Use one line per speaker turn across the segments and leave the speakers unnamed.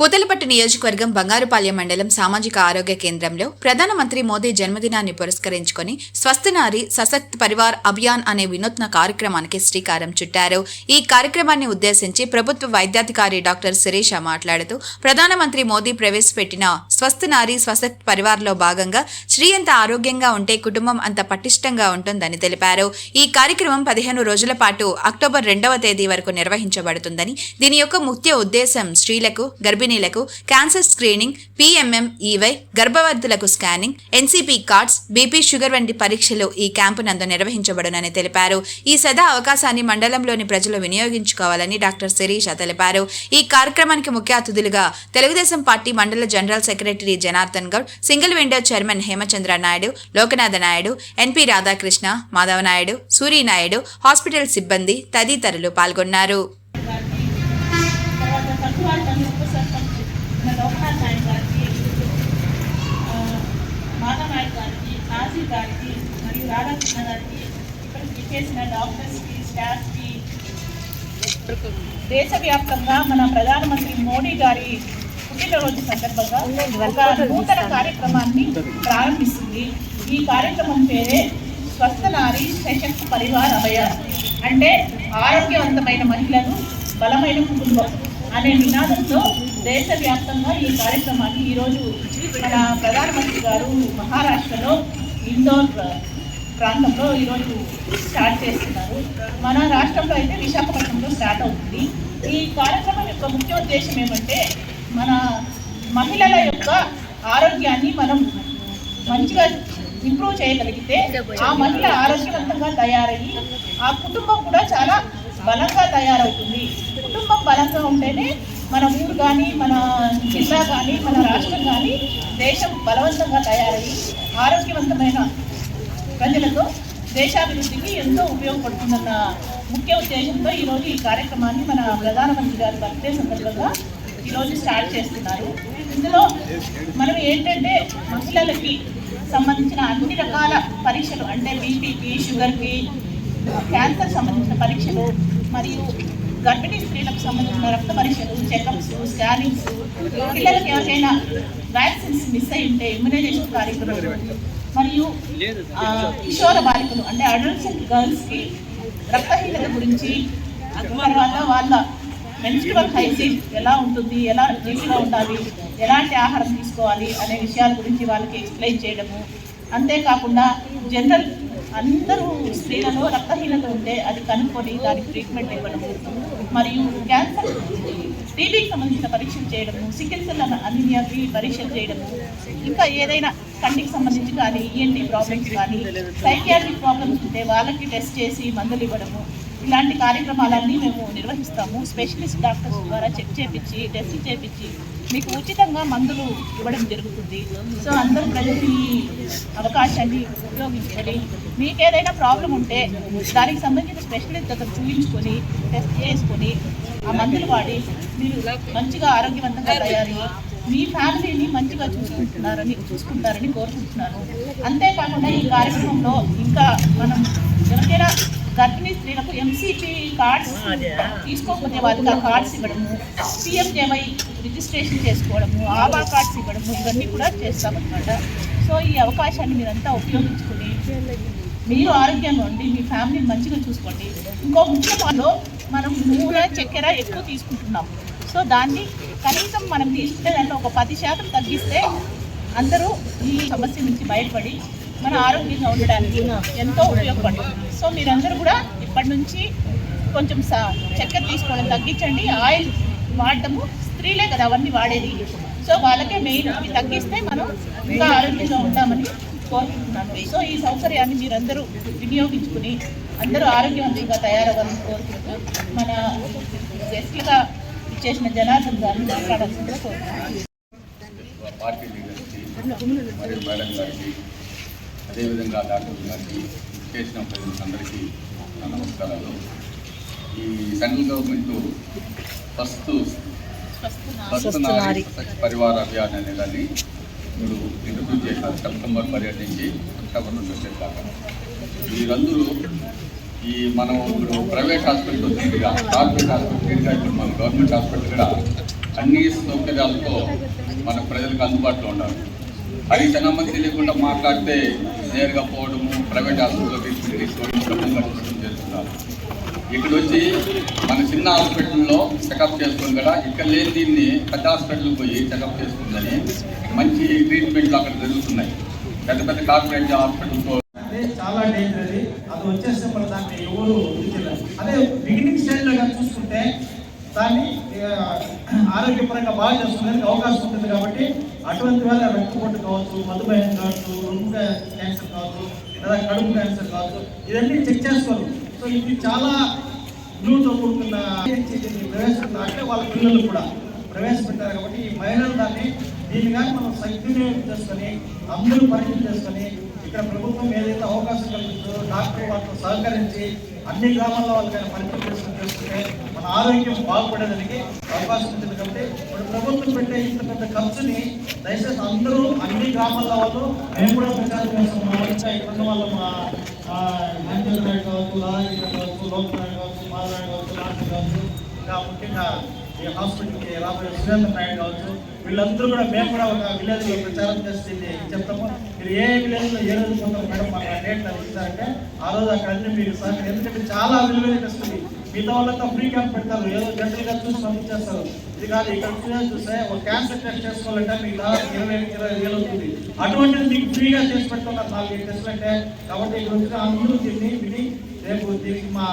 పూతలపట్టు నియోజకవర్గం బంగారుపాలెం మండలం సామాజిక ఆరోగ్య కేంద్రంలో ప్రధానమంత్రి మోదీ జన్మదినాన్ని పురస్కరించుకొని స్వస్థనారి సశక్త్ పరివార్ అభియాన్ అనే వినూత్న కార్యక్రమానికి శ్రీకారం చుట్టారు. ఈ కార్యక్రమాన్ని ఉద్దేశించి ప్రభుత్వ వైద్యాధికారి డాక్టర్ శిరీష మాట్లాడుతూ ప్రధానమంత్రి మోదీ ప్రవేశపెట్టిన స్వస్థ నారి స్వశక్త్ పరివార్లో భాగంగా స్త్రీ ఎంత ఆరోగ్యంగా ఉంటే కుటుంబం అంత పటిష్టంగా ఉంటుందని తెలిపారు. ఈ కార్యక్రమం పదిహేను రోజుల పాటు అక్టోబర్ రెండవ తేదీ వరకు నిర్వహించబడుతుందని దీని యొక్క ముఖ్య ఉద్దేశం స్త్రీలకు గర్భిణీలకు cancer screening PMM EY గర్భవతులకు scanning NCP cards BP sugar వంటి పరీక్షలు ఈ క్యాంపు నందు నిర్వహించబడునని తెలిపారు. ఈ సదా అవకాశాన్ని మండలంలోని ప్రజలు వినియోగించుకోవాలని డాక్టర్ శిరీష తెలిపారు. ఈ కార్యక్రమానికి ముఖ్య అతిథులుగా తెలుగుదేశం పార్టీ మండల general secretary Janardhan Goud single window chairman Hemachandra Naidu Lokanatha Naidu NP Radhakrishna Madhava Naidu Surya Naidu hospital సిబ్బంది తదితరులు పాల్గొన్నారు
తర్వాత సత్తువారి పల్లి ఉప సర్పంచ్ మన లోకనాథ్ నాయుడు గారికి ఆ, మాధవ్ నాయుడు గారికి కాశీ గారికి రాధాకృష్ణ గారికి చేసిన డాక్టర్స్కి స్టాఫ్కి దేశవ్యాప్తంగా మన ప్రధానమంత్రి మోడీ గారి పుట్టినరోజు సందర్భంగా ఒక నూతన కార్యక్రమాన్ని ప్రారంభిస్తుంది. ఈ కార్యక్రమం పేరే స్వస్థ నారి సశక్త పరివార్ అభయాన్. అంటే ఆరోగ్యవంతమైన మహిళలు బలమైన కుటుంబం అనే నినాదంతో దేశవ్యాప్తంగా ఈ కార్యక్రమాన్ని ఈరోజు మన ప్రధానమంత్రి గారు మహారాష్ట్రలో ఇండోర్ ప్రాంతంలో ఈరోజు స్టార్ట్ చేస్తున్నారు. మన రాష్ట్రంలో అయితే విశాఖపట్నంలో స్టార్ట్ అవుతుంది. ఈ కార్యక్రమం యొక్క ముఖ్య ఉద్దేశం ఏమంటే మన మహిళల యొక్క ఆరోగ్యాన్ని మనం మంచిగా ఇంప్రూవ్ చేయగలిగితే ఆ మహిళ ఆరోగ్యవంతంగా తయారయ్యి ఆ కుటుంబం కూడా చాలా బలంగా తయారవుతుంది. కుటుంబం బలంగా ఉంటేనే మన ఊరు కానీ మన జిల్లా కానీ మన రాష్ట్రం కానీ దేశం బలవంతంగా తయారయ్యి ఆరోగ్యవంతమైన ప్రజలతో దేశాభివృద్ధికి ఎంతో ఉపయోగపడుతుందన్న ముఖ్య ఉద్దేశంతో ఈరోజు ఈ కార్యక్రమాన్ని మన ప్రధానమంత్రి గారి బర్త్డే సందర్భంగా ఈరోజు స్టార్ట్ చేస్తున్నారు. ఇందులో మనం ఏంటంటే మహిళలకి సంబంధించిన అన్ని రకాల పరీక్షలు అంటే బీపీకి షుగర్కి క్యాన్సర్ సంబంధించిన పరీక్షలు మరియు గర్భిణీ స్త్రీలకు సంబంధించిన రక్త పరీక్షలు చెకప్స్ స్కానింగ్స్ పిల్లలకి ఎవరికైనా వ్యాక్సిన్స్ మిస్ అయి ఉంటే ఇమ్యునైజేషన్ కార్యక్రమాలు మరియు కిషోర బాలికలు అంటే అడల్ట్స్ అండ్ గర్ల్స్కి రక్తహీనత గురించి తర్వాత వాళ్ళ మెన్స్ట్రువల్ హైజీన్ ఎలా ఉంటుంది ఎలా నీట్గా ఉండాలి ఎలాంటి ఆహారం తీసుకోవాలి అనే విషయాల గురించి వాళ్ళకి ఎక్స్ప్లెయిన్ చేయడము. అంతేకాకుండా జనరల్ అందరూ స్త్రీలలో రక్తహీనత ఉంటే అది కనుక్కొని దానికి ట్రీట్మెంట్ ఇవ్వడము. మరియు క్యాన్సర్ టీబీకి సంబంధించిన పరీక్షలు చేయడము సికిల్ సెల్ అనీమియాకి పరీక్షలు చేయడము. ఇంకా ఏదైనా కంటికి సంబంధించి కానీ ఈఎన్టీ ప్రాబ్లమ్స్ కానీ సైకియాట్రిక్ ప్రాబ్లమ్స్ ఉంటే వాళ్ళకి టెస్ట్ చేసి మందులు ఇవ్వడము ఇలాంటి కార్యక్రమాలన్నీ మేము నిర్వహిస్తాము. స్పెషలిస్ట్ డాక్టర్స్ ద్వారా చెక్ చేపించి టెస్ట్ చేపించి మీకు ఉచితంగా మందులు ఇవ్వడం జరుగుతుంది. సో అందరూ ప్రజలు ఈ అవకాశాన్ని ఉపయోగించుకొని మీకు ఏదైనా ప్రాబ్లం ఉంటే దానికి సంబంధించిన స్పెషలిస్ట్ దగ్గర చూపించుకొని టెస్ట్ చేసుకొని ఆ మందులు వాడి మీరు మంచిగా ఆరోగ్యవంతంగా తయారు మీ ఫ్యామిలీని మంచిగా చూసుకుంటున్నారని చూసుకుంటారని కోరుకుంటున్నాను. అంతేకాకుండా ఈ కార్యక్రమంలో ఇంకా మనం ఎవరికైనా గర్భిణీ స్త్రీలకు ఎంసీపీ కార్డ్స్ తీసుకోకపోతే వాళ్ళకి ఆ కార్డ్స్ ఇవ్వడము పిఎంజేవై రిజిస్ట్రేషన్ చేసుకోవడము ఆభా కార్డ్స్ ఇవ్వడము ఇవన్నీ కూడా చేస్తామన్నమాట. సో ఈ అవకాశాన్ని మీరంతా ఉపయోగించుకుని మీరు ఆరోగ్యంగా ఉండి మీ ఫ్యామిలీని మంచిగా చూసుకోండి. ఇంకో ముఖ్యమంలో మనం నూనె చక్కెర ఎక్కువ తీసుకుంటున్నాం సో దాన్ని కనీసం మనం తీసుకుంటే దాంట్లో ఒక పది శాతం తగ్గిస్తే అందరూ ఈ సమస్య నుంచి బయటపడి మన ఆరోగ్యంగా ఉండడానికి ఎంతో ఉపయోగపడుతుంది. సో మీరందరూ కూడా ఇప్పటి నుంచి కొంచెం సా చక్కెర తీసుకోవడం తగ్గించండి. ఆయిల్ వాడటము స్త్రీలే కదా అవన్నీ వాడేది. సో వాళ్ళకే మెయిన్ అవి తగ్గిస్తే మనం ఇంకా ఆరోగ్యంగా ఉంటామని కోరుకుంటున్నాను. సో ఈ సౌకర్యాన్ని మీరందరూ వినియోగించుకుని అందరూ ఆరోగ్యవంతంగా తయారవ్వాలని కోరుకుంటూ మన గెస్ట్లుగా ఇచ్చేసిన జనార్దన్ గారిని మాట్లాడాల్సిందిగా కోరుకుంటున్నాను
పార్టీ మరియు మేడం గారికి అదేవిధంగా డాక్టర్ గారికి చేసిన ప్రజలకు అందరికీ నా నమస్కారాలు ఈ సెంట్రల్ గవర్నమెంట్ ఫస్ట్ ఫస్ట్ నారీ సశక్త పరివార అభియాన్ అనే దాన్ని ఇప్పుడు ఇంట్రడ్యూస్ చేశారు సెప్టెంబర్ పర్యటన నుంచి అక్టోబర్ నుంచి వచ్చే దాకా వీరందరూ ఈ మనం ఇప్పుడు ప్రైవేట్ హాస్పిటల్ వచ్చిందిగా కార్పొరేట్ హాస్పిటల్ ఇప్పుడు మన గవర్నమెంట్ హాస్పిటల్ కూడా అన్ని సౌకర్యాలతో మన ప్రజలకు అందుబాటులో ఉండాలి అది చాలా మంది తెలియకుండా మాట్లాడితే నేరుగా పోవడము ప్రైవేట్ హాస్పిటల్లో తీసుకుని తీసుకోవడం చేస్తున్నారు. ఇక్కడ వచ్చి మన చిన్న హాస్పిటల్లో చెకప్ చేసుకుని కూడా ఇక్కడ లేని దీన్ని పెద్ద హాస్పిటల్కి పోయి చెకప్ చేసుకుందని మంచి ట్రీట్మెంట్లు అక్కడ జరుగుతున్నాయి. పెద్ద పెద్ద కార్పొరేట్ హాస్పిటల్తో
చాలా డేంజర్ అది. అది వచ్చే మన దాన్ని ఎవరు తీర్చలేరు. అదే బిగినింగ్ స్టేజ్లో కానీ చూసుకుంటే దాన్ని ఆరోగ్యపరంగా బాగా చేసుకునేందుకు అవకాశం ఉంటుంది కాబట్టి అటువంటి వాళ్ళ రక్తపోటు కావచ్చు మధుమేహం కావచ్చు రొమ్ము క్యాన్సర్ కావచ్చు లేదా కడుపు క్యాన్సర్ కావచ్చు ఇవన్నీ చెక్ చేసుకోరు సో ఇది చాలా బ్లూతో కూడుకున్న ప్రవేశపెట్టారు అంటే వాళ్ళ పిల్లలు కూడా ప్రవేశపెట్టారు కాబట్టి ఈ మహిళలు దాన్ని దీన్ని కానీ మనం సద్వినియోగం చేసుకొని అందరూ పరిచయం చేసుకొని ఇక్కడ ప్రభుత్వం ఏదైతే అవకాశం కల్పిస్తుందో డాక్టర్ వాళ్ళతో సహకరించి అన్ని గ్రామాల్లో వాళ్ళు కానీ పరీక్షలు చేసుకుంటే మన ఆరోగ్యం బాగుపడేదానికి అవకాశం ఉంటుంది కాబట్టి ఇప్పుడు ప్రభుత్వం పెట్టే ఇంత పెద్ద ఖర్చుని దయచేసి అందరూ అన్ని గ్రామాల్లో వాళ్ళు మేము కూడా ప్రచారం చేస్తున్నాం ఇంకా ఇక్కడ ఉన్న వాళ్ళు మా మంజల్ నాయుడు కావచ్చు లాలాజీ కావచ్చు లోకనాయుడు కావచ్చు మాధవనాయుడు కావచ్చు లాంటి కావచ్చు ఇంకా ముఖ్యంగా ఈ హాస్పిటల్కి రాబోయే సురేంద్ర నాయుడు కావచ్చు వీళ్ళందరూ కూడా మేము కూడా ఒక విలేజ్లో ప్రచారం చేస్తుంది చెప్తాము. మీరు ఏ విలేజ్ ఏ రోజు పోతారు మేడం మాకు డేట్ అది ఇస్తారంటే ఆ రోజు అక్కడ అన్ని మీరు సార్ ఎందుకంటే చాలా విలువైన వస్తుంది మిగతా వాళ్ళంతా ఫ్రీ క్యాంప్ పెడతారు. ఏదో జనరల్గా చూసి పంపించేస్తారు. ఇది కాదు ఇక్కడ చూస్తే ఒక క్యాన్సర్ టెస్ట్ చేసుకోవాలంటే మీకు దాదాపు ఇరవై ఇరవై వేలు అవుతుంది. అటువంటిది మీకు ఫ్రీగా చేసి పెట్టుకున్నారు నాలుగు టెస్ట్లు అంటే. కాబట్టి ఇక్కడ వచ్చిన అందరూ దీన్ని విని రేపు దీనికి మా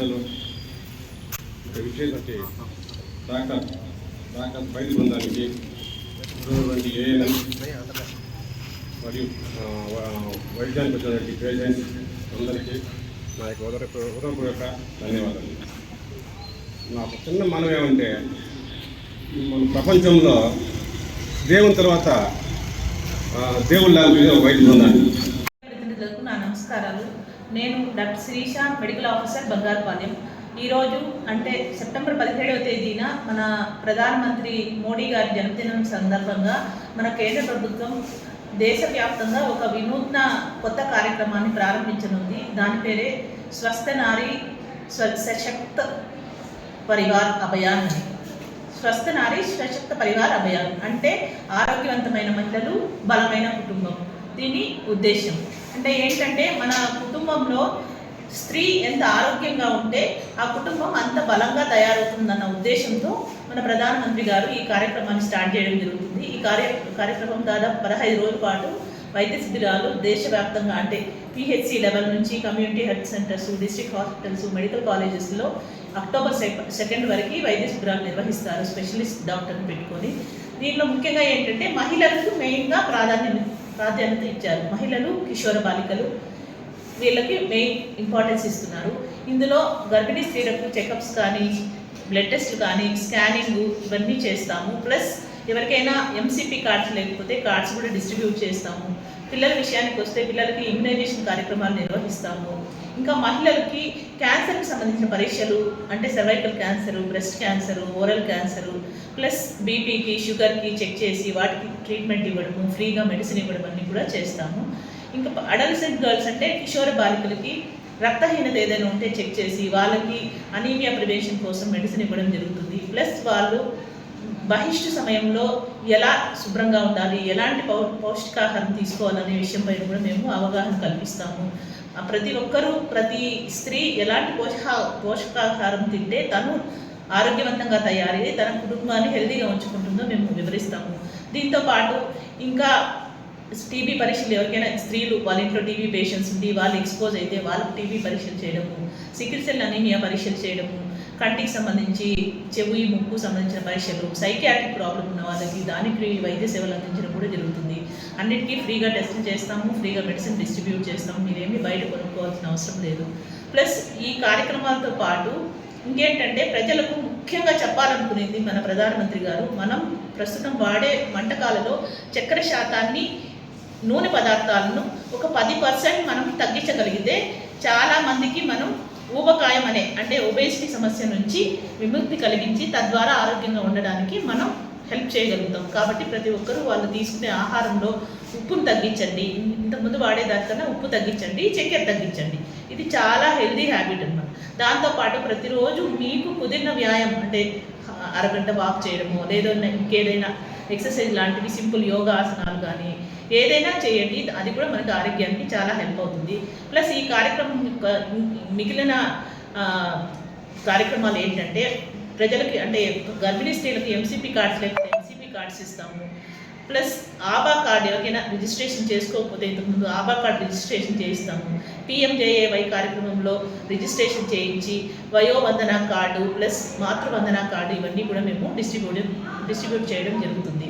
Hello. ఒక విశేష డాక్టర్ డాక్టర్ వైద్య బృందానికి ఉన్నటువంటి ఏఎన్ఎం మరియు వైద్యానికి వచ్చినటువంటి పేషెంట్స్ అందరికీ నా యొక్క ఉదర ఉదయపూర్వక ధన్యవాదాలు. నా ఒక చిన్న మనం ఏమంటే మన ప్రపంచంలో దేవుని తర్వాత ఆ, దేవుళ్ళ వైద్య బృందాన్ని
ప్రతినిధులకు నా నమస్కారాలు. నేను doctor Sirisha medical officer Bangarupalem ఈరోజు అంటే సెప్టెంబర్ పదిహేడవ తేదీన మన ప్రధానమంత్రి మోడీ గారి జన్మదినం సందర్భంగా మన కేంద్ర ప్రభుత్వం దేశవ్యాప్తంగా ఒక వినూత్న కొత్త కార్యక్రమాన్ని ప్రారంభించనుంది. దాని పేరే స్వస్థ నారీ స్వ సశక్త పరివార్ అభయాన్ స్వస్థ నారీ సశక్త పరివార్ అభయాన్ అంటే ఆరోగ్యవంతమైన మహిళలు బలమైన కుటుంబం. దీని ఉద్దేశం అంటే ఏంటంటే మన కుటుంబంలో స్త్రీ ఎంత ఆరోగ్యంగా ఉంటే ఆ కుటుంబం అంత బలంగా తయారవుతుందన్న ఉద్దేశంతో మన ప్రధానమంత్రి గారు ఈ కార్యక్రమాన్ని స్టార్ట్ చేయడం జరుగుతుంది. ఈ కార్య కార్యక్రమం దాదాపు పదహైదు రోజుల పాటు వైద్య శిబిరాలు దేశవ్యాప్తంగా అంటే పిహెచ్సి లెవెల్ నుంచి community health centres district hospitals medical కాలేజెస్లో అక్టోబర్ సెకండ్ వరకు వైద్య శిబిరాలు నిర్వహిస్తారు స్పెషలిస్ట్ డాక్టర్ని పెట్టుకొని. దీనిలో ముఖ్యంగా ఏంటంటే మహిళలకు మెయిన్గా ప్రాధాన్యత ప్రాధాన్యత ఇచ్చారు. మహిళలు కిషోర బాలికలు వీళ్ళకి మెయిన్ ఇంపార్టెన్స్ ఇస్తున్నారు. ఇందులో గర్భిణీ స్త్రీలకు చెకప్స్ కానీ బ్లడ్ టెస్ట్ కానీ స్కానింగ్ ఇవన్నీ చేస్తాము. ప్లస్ ఎవరికైనా ఎంసీపీ కార్డ్స్ లేకపోతే కార్డ్స్ కూడా డిస్ట్రిబ్యూట్ చేస్తాము. పిల్లల విషయానికి వస్తే పిల్లలకి ఇమ్యునైజేషన్ కార్యక్రమాలు నిర్వహిస్తాము. ఇంకా మహిళలకి క్యాన్సర్కి సంబంధించిన పరీక్షలు అంటే cervical cancer breast cancer oral cancer plus బీపీకి షుగర్కి చెక్ చేసి వాటికి ట్రీట్మెంట్ ఇవ్వడము ఫ్రీగా మెడిసిన్ ఇవ్వడం అన్నీ కూడా చేస్తాము. ఇంకా అడల్సెంట్ గర్ల్స్ అంటే కిషోర బాలికలకి రక్తహీనత ఏదైనా ఉంటే చెక్ చేసి వాళ్ళకి అనీమియా ప్రివెన్షన్ కోసం మెడిసిన్ ఇవ్వడం జరుగుతుంది. ప్లస్ వాళ్ళు బహిష్టు సమయంలో ఎలా శుభ్రంగా ఉండాలి ఎలాంటి పౌ పౌష్టికాహారం తీసుకోవాలనే విషయంపై కూడా మేము అవగాహన కల్పిస్తాము. ప్రతి ఒక్కరూ ప్రతి స్త్రీ ఎలాంటి పోషక పోషకాహారం తింటే తను ఆరోగ్యవంతంగా తయారయ్యి తన కుటుంబాన్ని హెల్తీగా ఉంచుకుంటుందో మేము వివరిస్తాము. దీంతో పాటు ఇంకా టీబీ పరీక్షలు ఎవరికైనా స్త్రీలు వాళ్ళ ఇంట్లో టీబీ పేషెంట్స్ ఉండి వాళ్ళు ఎక్స్పోజ్ అయితే వాళ్ళకి టీబీ పరీక్షలు చేయడము సికిల్ సెల్ అనీమియా పరీక్షలు చేయడము కంటికి సంబంధించి చెవి ముక్కు సంబంధించిన పరీక్షలు సైకియాట్రిక్ ప్రాబ్లం ఉన్న వాళ్ళకి దానికి వైద్య సేవలు అందించడం కూడా జరుగుతుంది. అన్నిటికీ ఫ్రీగా టెస్టులు చేస్తాము ఫ్రీగా మెడిసిన్ డిస్ట్రిబ్యూట్ చేస్తాము మీరేమి బయట కొనుక్కోవాల్సిన అవసరం లేదు. ప్లస్ ఈ కార్యక్రమాలతో పాటు ఇంకేంటంటే ప్రజలకు ముఖ్యంగా చెప్పాలనుకునేది మన ప్రధానమంత్రి గారు మనం ప్రస్తుతం వాడే వంటకాలలో చక్కెర శాతాన్ని నూనె పదార్థాలను ఒక పది పర్సెంట్ మనం తగ్గించగలిగితే చాలా మందికి మనం ఊబకాయం అనే అంటే ఒబేసిటీ సమస్య నుంచి విముక్తి కలిగించి తద్వారా ఆరోగ్యంగా ఉండడానికి మనం హెల్ప్ చేయగలుగుతాం. కాబట్టి ప్రతి ఒక్కరూ వాళ్ళు తీసుకునే ఆహారంలో ఉప్పును తగ్గించండి. ఇంతకుముందు వాడేదానికన్నా ఉప్పు తగ్గించండి చక్కెర తగ్గించండి. ఇది చాలా హెల్దీ హ్యాబిట్ అనమాట దాంతోపాటు ప్రతిరోజు మీకు కుదిరిన వ్యాయామం అంటే అరగంట వాక్ చేయడము లేదా ఇంకేదైనా ఎక్సర్సైజ్ లాంటివి సింపుల్ యోగా ఆసనాలు కానీ ఏదైనా చేయండి అది కూడా మనకి ఆరోగ్యానికి చాలా హెల్ప్ అవుతుంది. ప్లస్ ఈ కార్యక్రమం యొక్క మిగిలిన కార్యక్రమాలు ఏంటంటే ప్రజలకి అంటే గర్భిణీ స్త్రీలకు ఎంసీపీ కార్డ్స్ లేకపోతే ఎంసీపీ కార్డ్స్ ఇస్తాము. ప్లస్ ఆభా కార్డ్ ఎవరికైనా రిజిస్ట్రేషన్ చేసుకోకపోతే ఇంతకుముందు ఆభా కార్డు రిజిస్ట్రేషన్ చేయిస్తాము. పిఎంజేఏవై కార్యక్రమంలో రిజిస్ట్రేషన్ చేయించి Vayo Vandana card plus Matru Vandana card ఇవన్నీ కూడా మేము డిస్ట్రిబ్యూట్ డిస్ట్రిబ్యూట్ చేయడం జరుగుతుంది.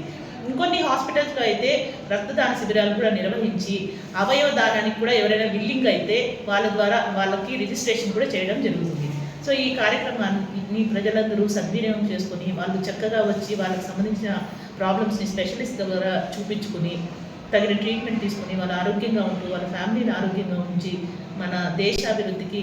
ఇంకొన్ని హాస్పిటల్స్లో అయితే రక్తదాన శిబిరాలు కూడా నిర్వహించి అవయవ దానానికి కూడా ఎవరైనా బిల్లింగ్ అయితే వాళ్ళ ద్వారా వాళ్ళకి రిజిస్ట్రేషన్ కూడా చేయడం జరుగుతుంది. సో ఈ కార్యక్రమాన్ని ప్రజలందరూ సద్వినియోగం చేసుకొని వాళ్ళు చక్కగా వచ్చి వాళ్ళకి సంబంధించిన ప్రాబ్లమ్స్ని స్పెషలిస్ట్ ద్వారా చూపించుకుని తగిన ట్రీట్మెంట్ తీసుకుని వాళ్ళు ఆరోగ్యంగా ఉంటూ వాళ్ళ ఫ్యామిలీని ఆరోగ్యంగా ఉంచి మన దేశాభివృద్ధికి